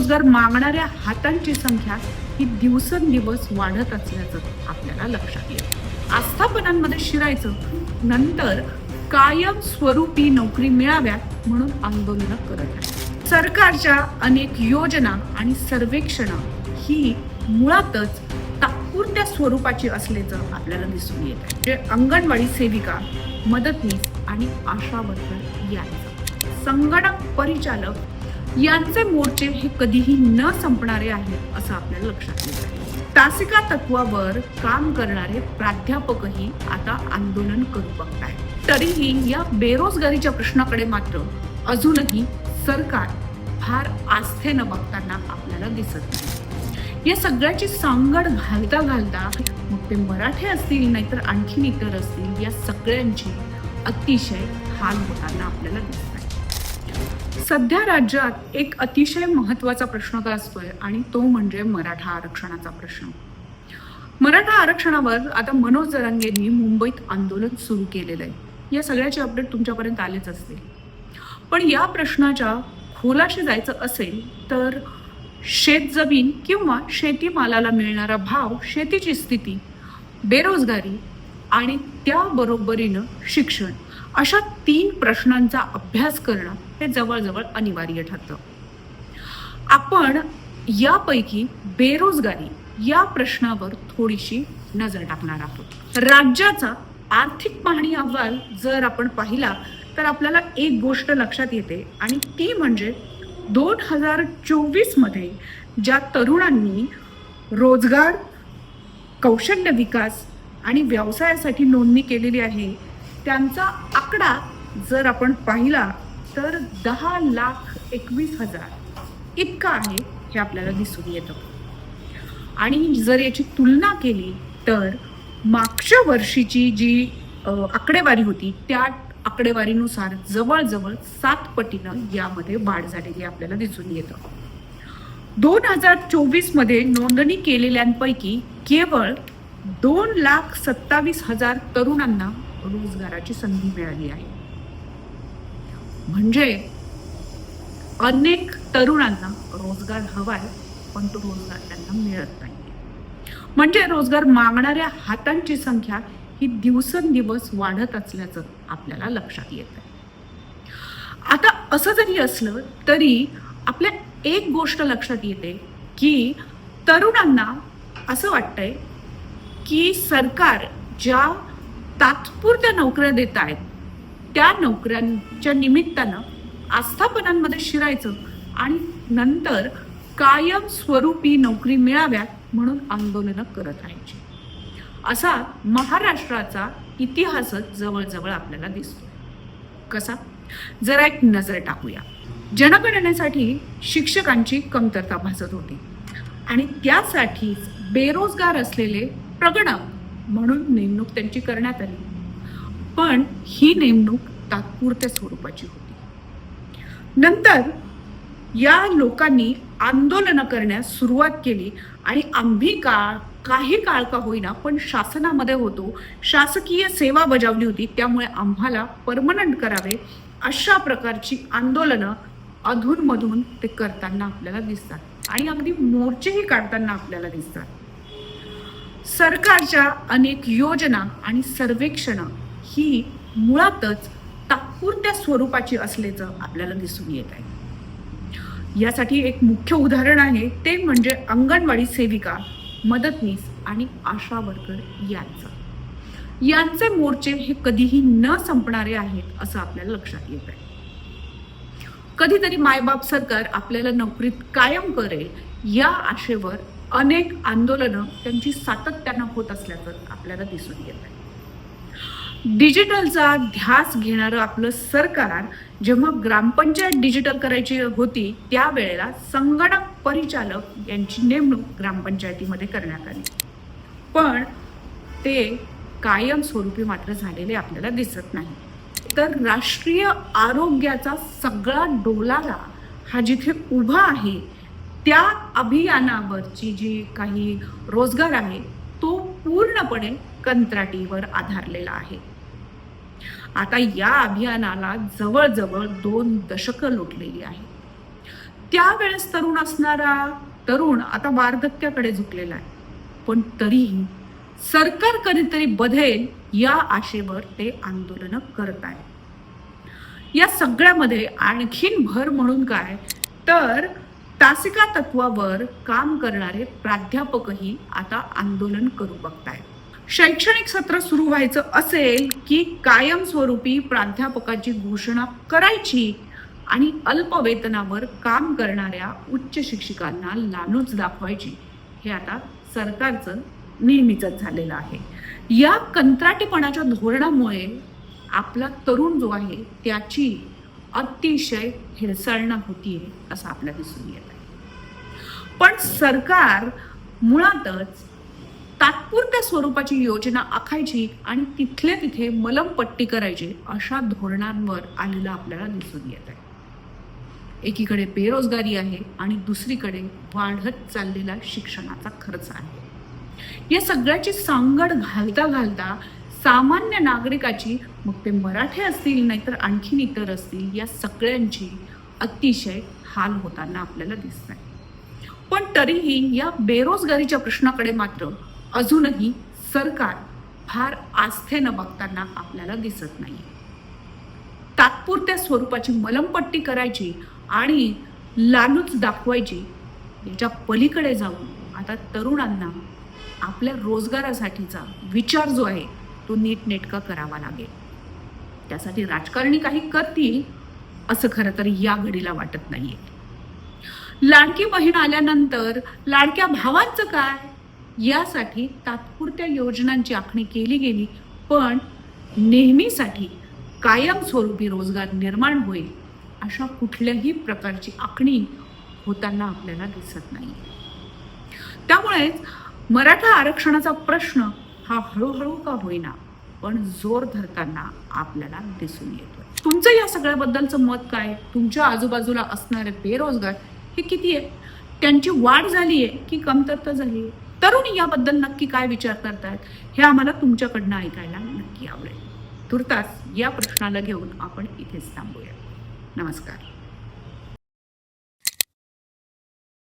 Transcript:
रोजगार मागणाऱ्या हातांची संख्या ही दिवसेंदिवस वाढत असल्याचं आपल्याला लक्षात येईल आस्थापनांमध्ये शिरायचं नंतर कायम स्वरूपी नोकरी मिळाव्यात म्हणून आंदोलनं करत आहे सरकारच्या अनेक योजना आणि सर्वेक्षणं ही मुळातच तात्पुरत्या स्वरूपाची असल्याचं आपल्याला दिसून येत आहे. जे अंगणवाडी सेविका मदतनीस आणि आशा वर्कर यांचं. संगणक परिचालक यांचे मोर्चे हे कधीही न संपणारे आहेत असं आपल्याला लक्षात येत. आहे तासिका तत्वावर काम करणारे प्राध्यापकही आता आंदोलन करू बघताय तरीही या बेरोजगारीच्या प्रश्नाकडे मात्र अजूनही सरकार फार आस्थेनं बघताना आपल्याला दिसत नाही. या सगळ्याची सांगड घालता घालता मग ते मराठे असतील नाहीतर आणखीन इतर असतील या सगळ्यांची अतिशय हाल होताना आपल्याला दिसत आहे. सध्या राज्यात एक अतिशय महत्त्वाचा प्रश्न गाजतोय आणि तो म्हणजे मराठा आरक्षणाचा प्रश्न. मराठा आरक्षणावर आता मनोज जरांगेंनी मुंबईत आंदोलन सुरू केलेलं आहे. या सगळ्याचे अपडेट तुमच्यापर्यंत आलेच असतील. पण या प्रश्नाच्या खोलाशी जायचं असेल तर शेत जमीन किंवा शेतीमालाला मिळणारा भाव शेतीची स्थिती बेरोजगारी आणि त्याबरोबरीनं शिक्षण अशा तीन प्रश्नांचा अभ्यास करणं हे जवळजवळ अनिवार्य ठरतं. आपण यापैकी बेरोजगारी या प्रश्नावर थोडीशी नजर टाकणार आहोत. राज्याचा आर्थिक पाहणी अहवाल जर आपण पाहिला तर आपल्याला एक गोष्ट लक्षात येते आणि ती म्हणजे दोन हजार चोवीसमध्ये ज्या तरुणांनी रोजगार कौशल्य विकास आणि व्यवसायासाठी नोंदणी केलेली आहे त्यांचा आकडा जर आपण पाहिला तर दहा लाख एकवीस हजार इतका आहे हे आपल्याला दिसून येतं. आणि जर याची तुलना केली तर मागच्या वर्षीची जी आकडेवारी होती त्या आकडेवारीनुसार जवळजवळ सात पटीनं यामध्ये वाढ झालेली आपल्याला दिसून येतं. दोन हजार चोवीसमध्ये नोंदणी केलेल्यांपैकी केवळ दोन लाख सत्तावीस हजार तरुणांना रोजगाराची संधी मिळाली आहे. म्हणजे अनेक तरुणांना रोजगार हवाय पण तो रोजगार त्यांना मिळत नाही. म्हणजे रोजगार मागणाऱ्या हातांची संख्या ही दिवसेंदिवस वाढत असल्याचं आपल्याला लक्षात येत आहे आता असं जरी असलं तरी आपल्या एक गोष्ट लक्षात येते की तरुणांना असं वाटतंय की सरकार ज्या तात्पुरत्या नोकऱ्या देत आहेत. त्या नोकऱ्यांच्या निमित्तानं आस्थापनांमध्ये शिरायचं आणि नंतर कायम स्वरूपी नोकरी मिळाव्यात म्हणून आंदोलनं करत राहायची. असा महाराष्ट्राचा इतिहासच जवळजवळ आपल्याला दिसतो. कसा? जरा एक नजर टाकूया. जनगणनेसाठी शिक्षकांची कमतरता भासत होती. आणि त्यासाठीच बेरोजगार असलेले प्रगणक म्हणून नेमणूक त्यांची करण्यात आली. पण ही नेमणूक तात्पुरत्या स्वरूपाची होती. नंतर या लोकांनी आंदोलनं करण्यास सुरुवात केली आणि आम्ही काळ काही काळ का होईना पण शासनामध्ये होतो शासकीय सेवा बजावली होती त्यामुळे आम्हाला परमनंट करावे अशा प्रकारची आंदोलनं अधूनमधून ते करताना आपल्याला दिसतात. आणि अगदी मोर्चेही काढताना आपल्याला दिसतात. सरकारच्या अनेक योजना आणि सर्वेक्षणं ही मुळातच तात्पुरत्या स्वरूपाची असल्याचं आपल्याला दिसून येत आहे. यासाठी एक मुख्य उदाहरण आहे ते म्हणजे अंगणवाडी सेविका मदतनीस आणि आशा वर्कर यांचं. यांचे मोर्चे हे कधीही न संपणारे आहेत असं आपल्याला लक्षात येत आहे. कधीतरी मायबाप सरकार आपल्याला नोकरीत कायम करेल या आशेवर अनेक आंदोलनं त्यांची सातत्यानं होत असल्याचं आपल्याला दिसून येत आहे डिजिटलचा ध्यास घेणारं आपलं सरकार जेव्हा ग्रामपंचायत डिजिटल करायची होती त्यावेळेला संगणक परिचालक यांची नेमणूक ग्रामपंचायतीमध्ये करण्यात आली. पण ते कायमस्वरूपी मात्र झालेले आपल्याला दिसत नाही. तर राष्ट्रीय आरोग्याचा सगळा डोलारा हा जिथे उभा आहे त्या अभियानावरची जी काही रोजगार आहे तो पूर्णपणे कंत्राटीवर आधारलेला आहे. आता या अभियानाला जवळजवळ दोन दशकं लोटलेली आहे त्यावेळेस तरुण असणारा तरुण आता वार्धक्याकडे झुकलेला आहे. पण तरीही सरकार कधीतरी बधेल या आशेवर ते आंदोलन करत आहे या सगळ्यामध्ये आणखीन भर म्हणून काय? तर तासिका तत्वावर काम करणारे प्राध्यापकही आता आंदोलन करू बघतायत शैक्षणिक सत्र सुरू व्हायचं असेल की कायमस्वरूपी प्राध्यापकाची घोषणा करायची आणि अल्प वेतनावर काम करणाऱ्या उच्च शिक्षिकांना लालूच दाखवायची हे आता सरकारचं नेहमीचंच झालेलं आहे. या कंत्राटीपणाच्या धोरणामुळे आपला तरुण जो आहे त्याची अतिशय हेळसाळणं होतीये असं आपल्याला दिसून येतं पण सरकार मुळातच तात्पुरत्या स्वरूपाची योजना आखायची आणि तिथल्या तिथे मलमपट्टी करायची अशा धोरणांवर आलेलं आपल्याला दिसून येत आहे. एकीकडे बेरोजगारी आहे आणि दुसरीकडे वाढत चाललेला शिक्षणाचा खर्च आहे. या सगळ्याची सांगड घालता घालता सामान्य नागरिकाची मग ते मराठे असतील नाहीतर आणखीन इतर असतील या सगळ्यांची अतिशय हाल होताना आपल्याला दिसत आहे पण तरीही या बेरोजगारीच्या प्रश्नाकडे मात्र अजूनही सरकार फार आस्थेनं बघताना आपल्याला दिसत नाही. तात्पुरत्या स्वरूपाची मलमपट्टी करायची आणि लालूच दाखवायची याच्या पलीकडे जाऊन आता तरुणांना आपल्या रोजगारासाठीचा विचार जो आहे तो नीटनेटका करावा लागेल. त्यासाठी राजकारणी काही करतील असं खरं तर या घडीला वाटत नाही आहे लाडकी बहीण आल्यानंतर लाडक्या भावांचं काय? यासाठी तात्पुरत्या योजनांची आखणी केली गेली. पण नेहमीसाठी कायमस्वरूपी रोजगार निर्माण होईल अशा कुठल्याही प्रकारची आखणी होताना आपल्याला दिसत नाही त्यामुळेच मराठा आरक्षणाचा प्रश्न हा हळूहळू का होईना पण जोर धरताना आपल्याला दिसून येतो तुमचं या सगळ्याबद्दलचं मत काय? तुमच्या आजूबाजूला असणारे बेरोजगार हे किती आहे? त्यांची वाढ झाली आहे की कमतरता झाली आहे तरुण याबद्दल नक्की काय विचार करतायत? हे आम्हाला तुमच्याकडनं ऐकायला नक्की आवडेल. तुर्तास या प्रश्नाला घेऊन आपण इथेच थांबूया. नमस्कार.